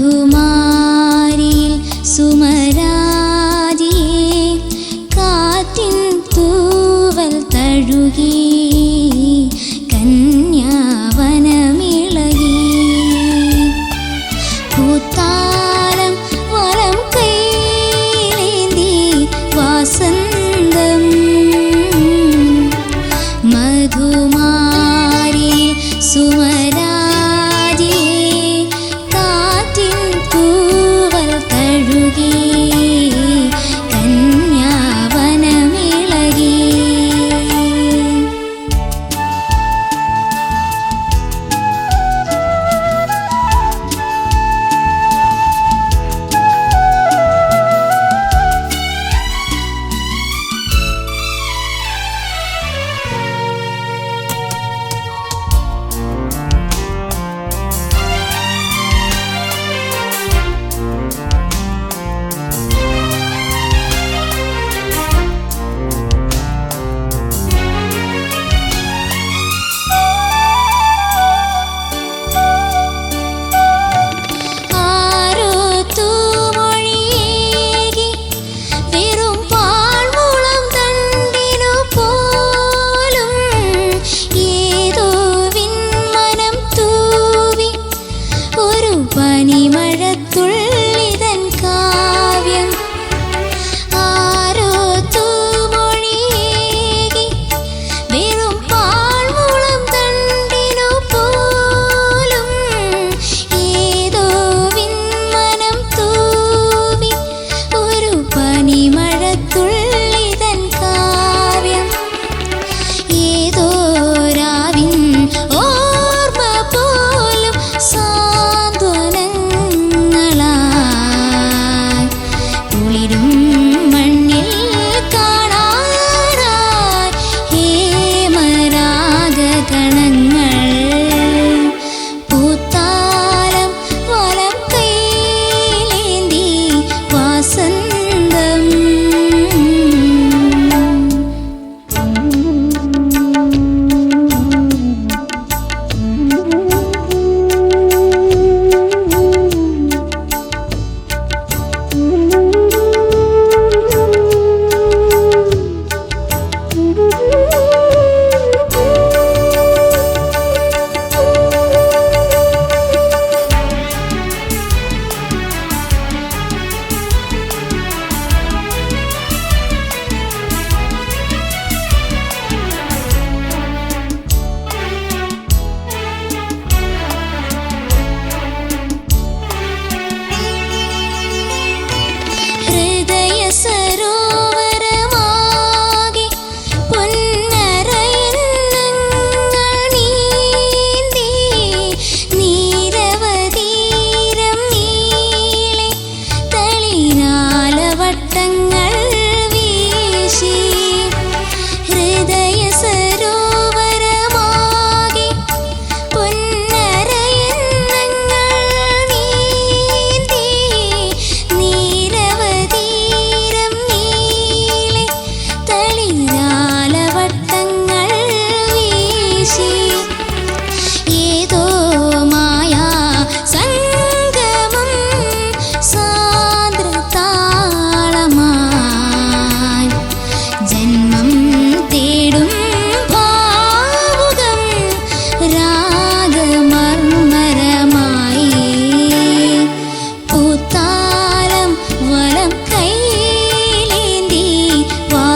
മധുമാരിയിൽ സുമരാജിയെ കാറ്റിൻ തൂവൽ തഴുകി കന്യാവനമിളകി. കൂത്താലം വരം കൈലേന്തി വാസന്തം. മധുമാരിയിൽ സുമര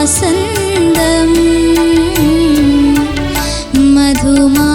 आसन्दम् मधुमा